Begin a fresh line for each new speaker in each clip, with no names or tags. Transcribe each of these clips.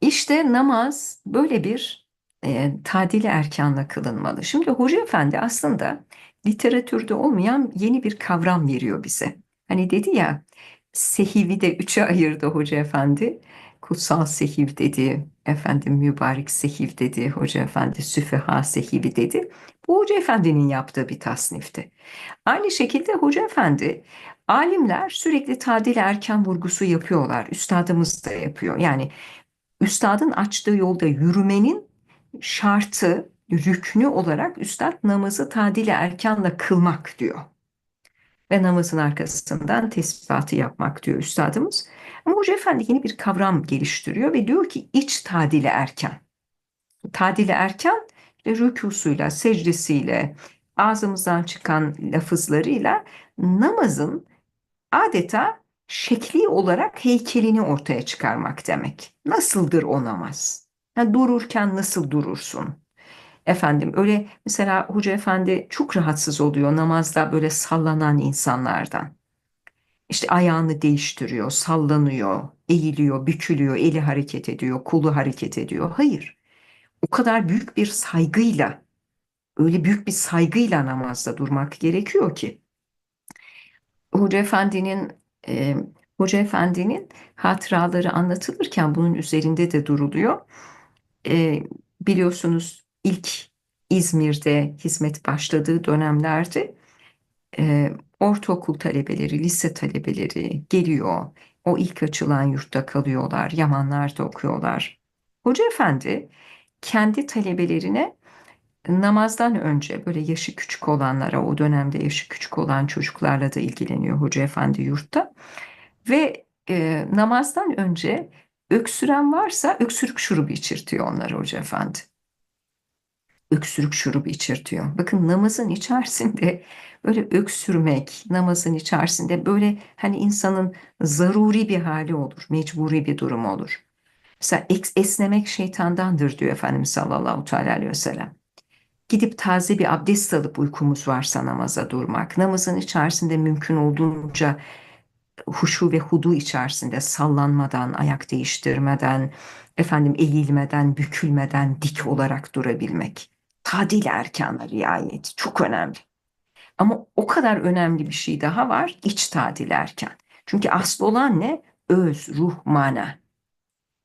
İşte namaz böyle bir e, tadili erkanla kılınmalı. Şimdi Hoca Efendi aslında literatürde olmayan yeni bir kavram veriyor bize. Hani dedi ya sehivi de üçe ayırdı Hoca Efendi. Kutsal sehiv dedi, efendim mübarek sehiv dedi, Hoca Efendi süfeha sehivi dedi. Bu Hoca Efendi'nin yaptığı bir tasnifti. Aynı şekilde Hoca Efendi alimler sürekli tadil erken vurgusu yapıyorlar. Üstadımız da yapıyor. Yani üstadın açtığı yolda yürümenin şartı, rüknü olarak üstad namazı tadili erkanla kılmak diyor. Ve namazın arkasından tesbihatı yapmak diyor üstadımız. Ama Hoca Efendi yeni bir kavram geliştiriyor ve diyor ki iç tadili erken. Tadili erken işte rükusuyla, secdesiyle, ağzımızdan çıkan lafızlarıyla namazın adeta şekli olarak heykelini ortaya çıkarmak demek. Nasıldır o namaz? Yani dururken nasıl durursun? Efendim öyle mesela Hoca Efendi çok rahatsız oluyor namazda böyle sallanan insanlardan. İşte ayağını değiştiriyor, sallanıyor, eğiliyor, bükülüyor, eli hareket ediyor, kolu hareket ediyor. Hayır. O kadar büyük bir saygıyla, öyle büyük bir saygıyla namazda durmak gerekiyor ki. Hoca Efendi'nin e, Hoca Efendi'nin hatıraları anlatılırken bunun üzerinde de duruluyor. E, biliyorsunuz ilk İzmir'de hizmet başladığı dönemlerde e, ortaokul talebeleri, lise talebeleri geliyor. O ilk açılan yurtta kalıyorlar, Yamanlar'da okuyorlar. Hoca Efendi kendi talebelerine namazdan önce böyle yaşı küçük olanlara, o dönemde yaşı küçük olan çocuklarla da ilgileniyor Hoca Efendi yurtta. Ve e, namazdan önce öksüren varsa öksürük şurubu içirtiyor onlara Hoca Efendi. Öksürük şurubu içirtiyor. Bakın namazın içerisinde böyle öksürmek, namazın içerisinde böyle hani insanın zaruri bir hali olur, mecburi bir durum olur. Mesela esnemek şeytandandır diyor Efendimiz sallallahu aleyhi ve sellem. Gidip taze bir abdest alıp uykumuz varsa namaza durmak, namazın içerisinde mümkün olduğunca huşu ve hudu içerisinde sallanmadan, ayak değiştirmeden, efendim eğilmeden, bükülmeden dik olarak durabilmek. Tadil erkana riayet çok önemli. Ama o kadar önemli bir şey daha var, iç tadil erken. Çünkü asıl olan ne? Öz, ruh, mana.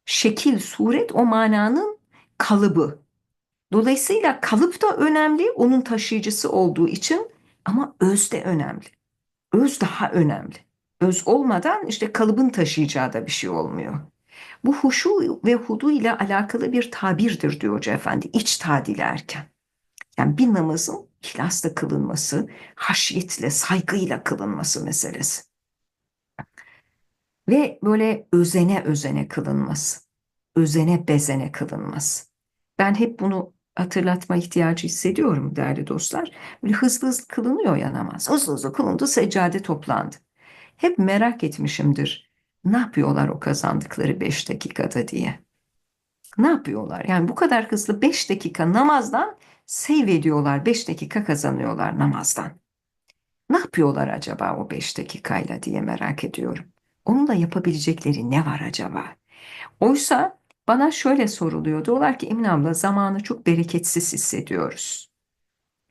Şekil, suret o mananın kalıbı. Dolayısıyla kalıp da önemli, onun taşıyıcısı olduğu için ama öz de önemli. Öz daha önemli. Öz olmadan işte kalıbın taşıyacağı da bir şey olmuyor. Bu huşu ve hudu ile alakalı bir tabirdir diyor Hoca Efendi. İç tadil erken. Yani bir namazın ihlasla kılınması, haşyetle, saygıyla kılınması meselesi. Ve böyle özene özene kılınması, özene bezene kılınması. Ben hep bunu hatırlatma ihtiyacı hissediyorum değerli dostlar. Böyle hızlı hızlı kılınıyor ya namaz. Hızlı hızlı kılındı, seccade toplandı. Hep merak etmişimdir. Ne yapıyorlar o kazandıkları beş dakikada diye. Ne yapıyorlar? Yani bu kadar hızlı beş dakika namazdan save ediyorlar. beş dakika kazanıyorlar namazdan. Ne yapıyorlar acaba o beş dakikayla diye merak ediyorum. Onunla yapabilecekleri ne var acaba? Oysa bana şöyle soruluyor. Diyorlar ki Emine abla zamanı çok bereketsiz hissediyoruz.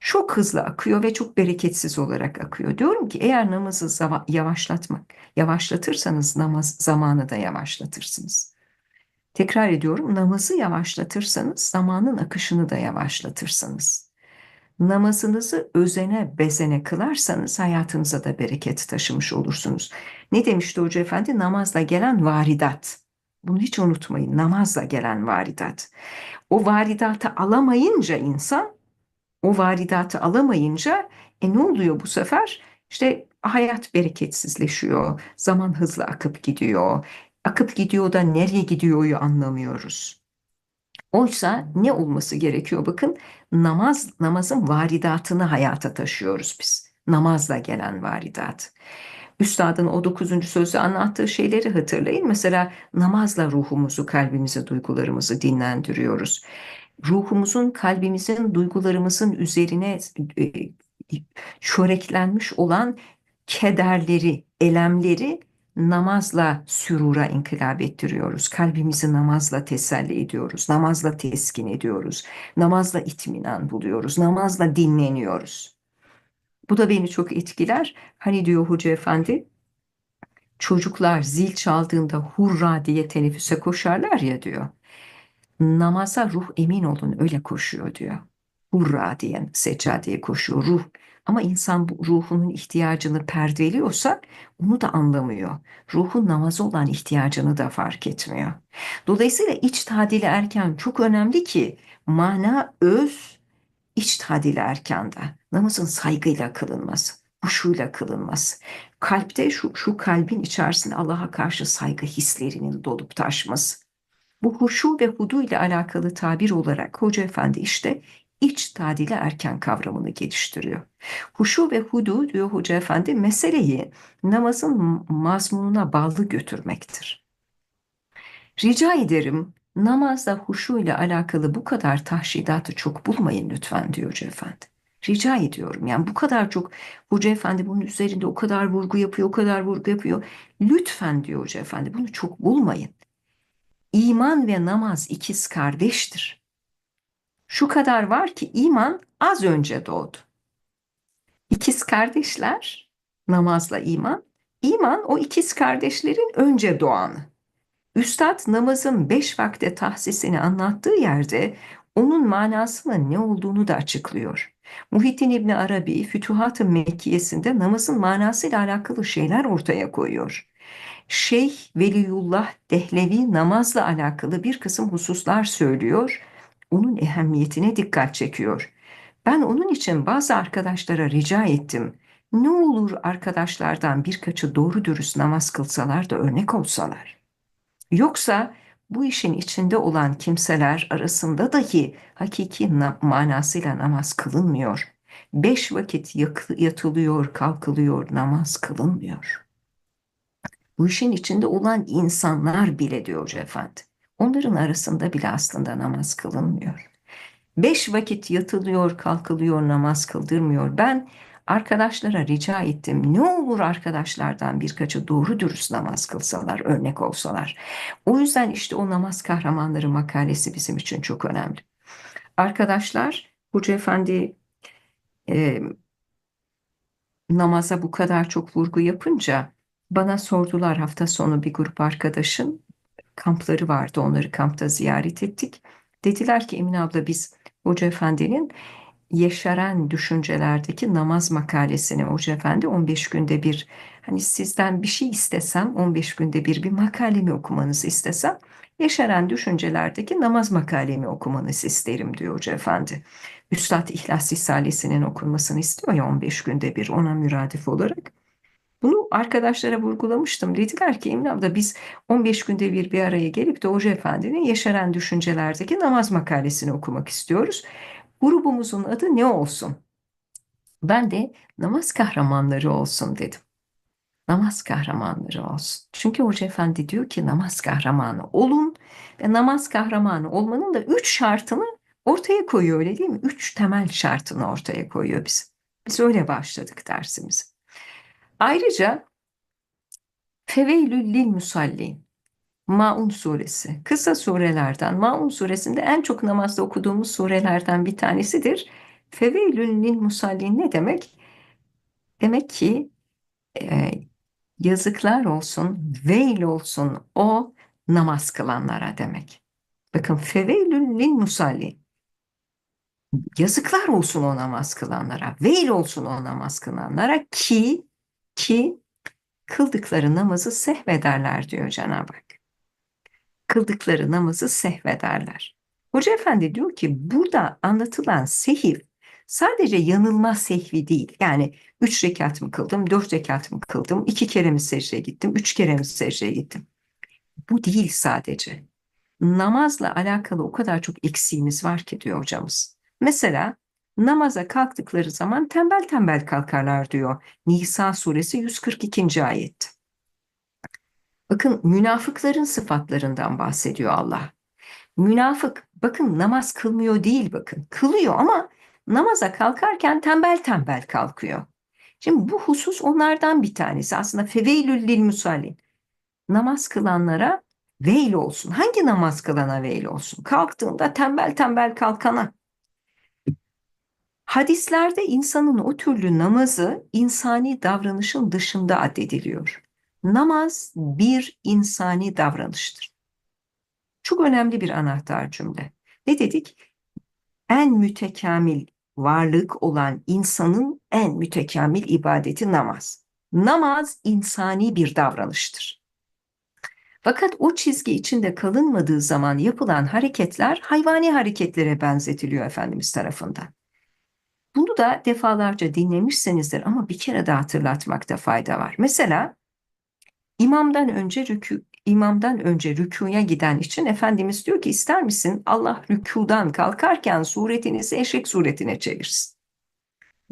Çok hızlı akıyor ve çok bereketsiz olarak akıyor. Diyorum ki eğer namazı yavaşlatmak, yavaşlatırsanız namaz zamanı da yavaşlatırsınız. Tekrar ediyorum namazı yavaşlatırsanız zamanın akışını da yavaşlatırsınız. Namazınızı özene bezene kılarsanız hayatınıza da bereket taşımış olursunuz. Ne demişti Hoca Efendi? Namazla gelen varidat. Bunu hiç unutmayın. Namazla gelen varidat. O varidatı alamayınca insan, o varidatı alamayınca e ne oluyor bu sefer? İşte hayat bereketsizleşiyor. Zaman hızlı akıp gidiyor. Akıp gidiyor da nereye gidiyor'yu anlamıyoruz. Oysa ne olması gerekiyor? Bakın namaz namazın varidatını hayata taşıyoruz biz. Namazla gelen varidat. Üstadın o dokuzuncu sözü anlattığı şeyleri hatırlayın. Mesela namazla ruhumuzu, kalbimizi, duygularımızı dinlendiriyoruz. Ruhumuzun, kalbimizin, duygularımızın üzerine e, çöreklenmiş olan kederleri, elemleri namazla sürura inkılap ettiriyoruz. Kalbimizi namazla teselli ediyoruz. Namazla teskin ediyoruz. Namazla itminan buluyoruz. Namazla dinleniyoruz. Bu da beni çok etkiler. Hani diyor Hoca Efendi, çocuklar zil çaldığında hurra diye teneffüse koşarlar ya diyor. Namaza ruh emin olun öyle koşuyor diyor. Hurra diye seccadeye koşuyor ruh. Ama insan bu ruhunun ihtiyacını perdeliyorsa onu da anlamıyor. Ruhun namaza olan ihtiyacını da fark etmiyor. Dolayısıyla iç tadili erken çok önemli ki mana öz iç tadili erkanda. Namazın saygıyla kılınması, huşuyla kılınması. Kalpte şu, şu kalbin içerisinde Allah'a karşı saygı hislerinin dolup taşması. Bu huşu ve hudu ile alakalı tabir olarak Hoca Efendi işte iç tadili erken kavramını geliştiriyor. Huşu ve hudu diyor Hoca Efendi meseleyi namazın mazmununa bağlı götürmektir. Rica ederim namazda huşu ile alakalı bu kadar tahşidatı çok bulmayın lütfen diyor Hoca Efendi. Rica ediyorum yani bu kadar çok Hoca Efendi bunun üzerinde o kadar vurgu yapıyor, o kadar vurgu yapıyor. Lütfen diyor Hoca Efendi bunu çok bulmayın. İman ve namaz ikiz kardeştir. Şu kadar var ki iman az önce doğdu. İkiz kardeşler namazla iman, iman o ikiz kardeşlerin önce doğanı. Üstad namazın beş vakte tahsisini anlattığı yerde onun manasının ne olduğunu da açıklıyor. Muhittin İbni Arabi Fütuhat-ı Mekkiyesinde namazın manasıyla alakalı şeyler ortaya koyuyor. Şeyh Veliyullah Dehlevi namazla alakalı bir kısım hususlar söylüyor. Onun ehemmiyetine dikkat çekiyor. Ben onun için bazı arkadaşlara rica ettim. Ne olur arkadaşlardan birkaçı doğru dürüst namaz kılsalar da örnek olsalar. Yoksa bu işin içinde olan kimseler arasında dahi hakiki na manasıyla namaz kılınmıyor. Beş vakit yatılıyor, kalkılıyor, namaz kılınmıyor. Bu işin içinde olan insanlar bile diyor Hoca Efendi. Onların arasında bile aslında namaz kılınmıyor. Beş vakit yatılıyor, kalkılıyor, namaz kıldırmıyor. Ben arkadaşlara rica ettim. Ne olur arkadaşlardan birkaçı doğru dürüst namaz kılsalar, örnek olsalar. O yüzden işte o namaz kahramanları makalesi bizim için çok önemli. Arkadaşlar, Hoca Efendi e, namaza bu kadar çok vurgu yapınca bana sordular hafta sonu bir grup arkadaşım kampları vardı. Onları kampta ziyaret ettik. Dediler ki Emine abla biz Hoca Efendi'nin yeşeren düşüncelerdeki namaz makalesini Hoca Efendi 15 günde bir hani sizden bir şey istesem 15 günde bir bir makalemi okumanızı istesem yeşeren düşüncelerdeki namaz makalemi okumanızı isterim diyor Hoca Efendi. Üstad İhlas Risalesi'nin okunmasını istiyor ya 15 günde bir ona müradif olarak. Bunu arkadaşlara vurgulamıştım. Dediler ki Emine abla biz 15 günde bir bir araya gelip de Hoca Efendi'nin Yeşeren Düşüncelerdeki namaz makalesini okumak istiyoruz. Grubumuzun adı ne olsun? Ben de namaz kahramanları olsun dedim. Namaz kahramanları olsun. Çünkü Hoca Efendi diyor ki namaz kahramanı olun ve namaz kahramanı olmanın da üç şartını ortaya koyuyor öyle değil mi? Üç temel şartını ortaya koyuyor biz. Biz öyle başladık dersimizi. Ayrıca Feveylül lil musallin Maun suresi. Kısa surelerden Maun suresinde en çok namazda okuduğumuz surelerden bir tanesidir. Feveylül lil musallin ne demek? Demek ki e, yazıklar olsun, veil olsun o namaz kılanlara demek. Bakın feveylül lil musallin. Yazıklar olsun o namaz kılanlara, veil olsun o namaz kılanlara ki ki kıldıkları namazı sehvederler diyor Cenab-ı Hak. Kıldıkları namazı sehvederler. Hoca Efendi diyor ki burada anlatılan sehiv sadece yanılma sehvi değil. Yani üç rekat mı kıldım, dört rekat mı kıldım, iki kere mi secdeye gittim, üç kere mi secdeye gittim. Bu değil sadece. Namazla alakalı o kadar çok eksiğimiz var ki diyor hocamız. Mesela namaza kalktıkları zaman tembel tembel kalkarlar diyor. Nisa suresi 142. ayet. Bakın münafıkların sıfatlarından bahsediyor Allah. Münafık bakın namaz kılmıyor değil bakın. Kılıyor ama namaza kalkarken tembel tembel kalkıyor. Şimdi bu husus onlardan bir tanesi. Aslında feveylül lil musallin. namaz kılanlara veil olsun. Hangi namaz kılana veil olsun? Kalktığında tembel tembel kalkana. Hadislerde insanın o türlü namazı insani davranışın dışında addediliyor. Namaz bir insani davranıştır. Çok önemli bir anahtar cümle. Ne dedik? En mütekamil varlık olan insanın en mütekamil ibadeti namaz. Namaz insani bir davranıştır. Fakat o çizgi içinde kalınmadığı zaman yapılan hareketler hayvani hareketlere benzetiliyor Efendimiz tarafından. Bunu da defalarca dinlemişsinizdir ama bir kere daha hatırlatmakta fayda var. Mesela imamdan önce rükû, imamdan önce rükuya giden için Efendimiz diyor ki ister misin Allah rükudan kalkarken suretinizi eşek suretine çevirsin.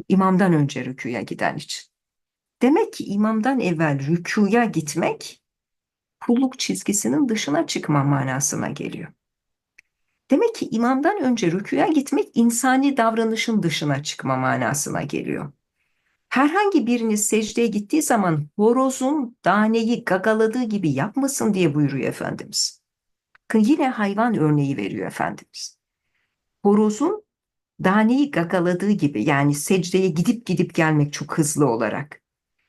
İmamdan önce rükuya giden için. Demek ki imamdan evvel rükuya gitmek kulluk çizgisinin dışına çıkma manasına geliyor. Demek ki imamdan önce rükuya gitmek insani davranışın dışına çıkma manasına geliyor. Herhangi biriniz secdeye gittiği zaman horozun daneyi gagaladığı gibi yapmasın diye buyuruyor Efendimiz. Yine hayvan örneği veriyor Efendimiz. Horozun daneyi gagaladığı gibi yani secdeye gidip gidip gelmek çok hızlı olarak.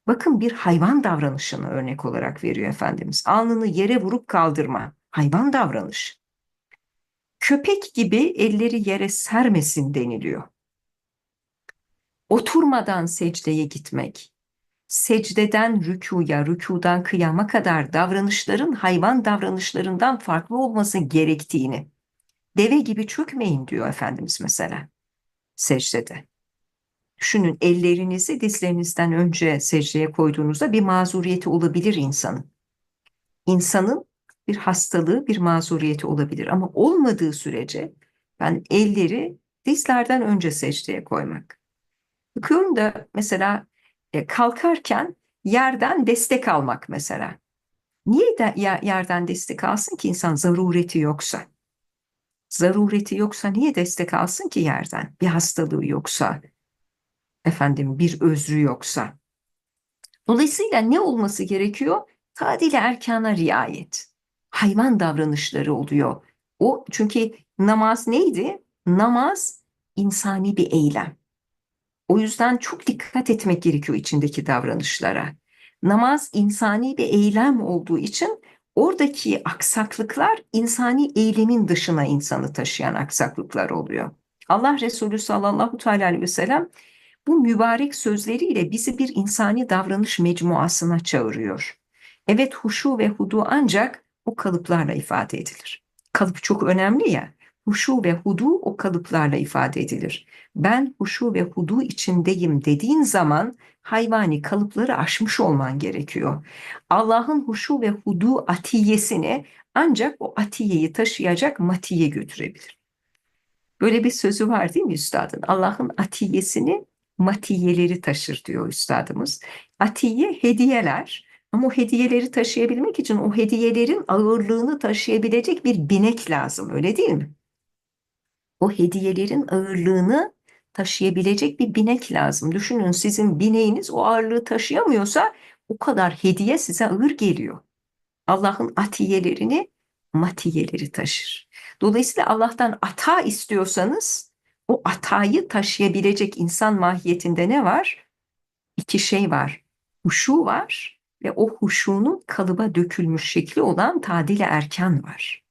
Bakın bir hayvan davranışını örnek olarak veriyor Efendimiz. Alnını yere vurup kaldırma. Hayvan davranışı. Köpek gibi elleri yere sermesin deniliyor. Oturmadan secdeye gitmek, secdeden rükuya, rükudan kıyama kadar davranışların hayvan davranışlarından farklı olması gerektiğini, deve gibi çökmeyin diyor Efendimiz mesela secdede. Düşünün ellerinizi dizlerinizden önce secdeye koyduğunuzda bir mazuriyeti olabilir insanın. İnsanın bir hastalığı, bir mazuriyeti olabilir ama olmadığı sürece ben elleri dizlerden önce secdeye koymak. Bakıyorum da mesela e, kalkarken yerden destek almak mesela. Niye de yerden destek alsın ki insan zarureti yoksa? Zarureti yoksa niye destek alsın ki yerden? Bir hastalığı yoksa, efendim bir özrü yoksa. Dolayısıyla ne olması gerekiyor? Tadil erkana riayet. Hayvan davranışları oluyor. O çünkü namaz neydi? Namaz insani bir eylem. O yüzden çok dikkat etmek gerekiyor içindeki davranışlara. Namaz insani bir eylem olduğu için oradaki aksaklıklar insani eylemin dışına insanı taşıyan aksaklıklar oluyor. Allah Resulü sallallahu aleyhi ve sellem bu mübarek sözleriyle bizi bir insani davranış mecmuasına çağırıyor. Evet huşu ve hudu ancak o kalıplarla ifade edilir. Kalıp çok önemli ya. Huşu ve hudu o kalıplarla ifade edilir. Ben huşu ve hudu içindeyim dediğin zaman hayvani kalıpları aşmış olman gerekiyor. Allah'ın huşu ve hudu atiyesini ancak o atiyeyi taşıyacak matiye götürebilir. Böyle bir sözü var değil mi üstadın? Allah'ın atiyesini matiyeleri taşır diyor üstadımız. Atiye hediyeler ama o hediyeleri taşıyabilmek için o hediyelerin ağırlığını taşıyabilecek bir binek lazım öyle değil mi? O hediyelerin ağırlığını taşıyabilecek bir binek lazım. Düşünün sizin bineğiniz o ağırlığı taşıyamıyorsa o kadar hediye size ağır geliyor. Allah'ın atiyelerini matiyeleri taşır. Dolayısıyla Allah'tan ata istiyorsanız o atayı taşıyabilecek insan mahiyetinde ne var? İki şey var. Huşu var ve o huşunun kalıba dökülmüş şekli olan tadile erken var.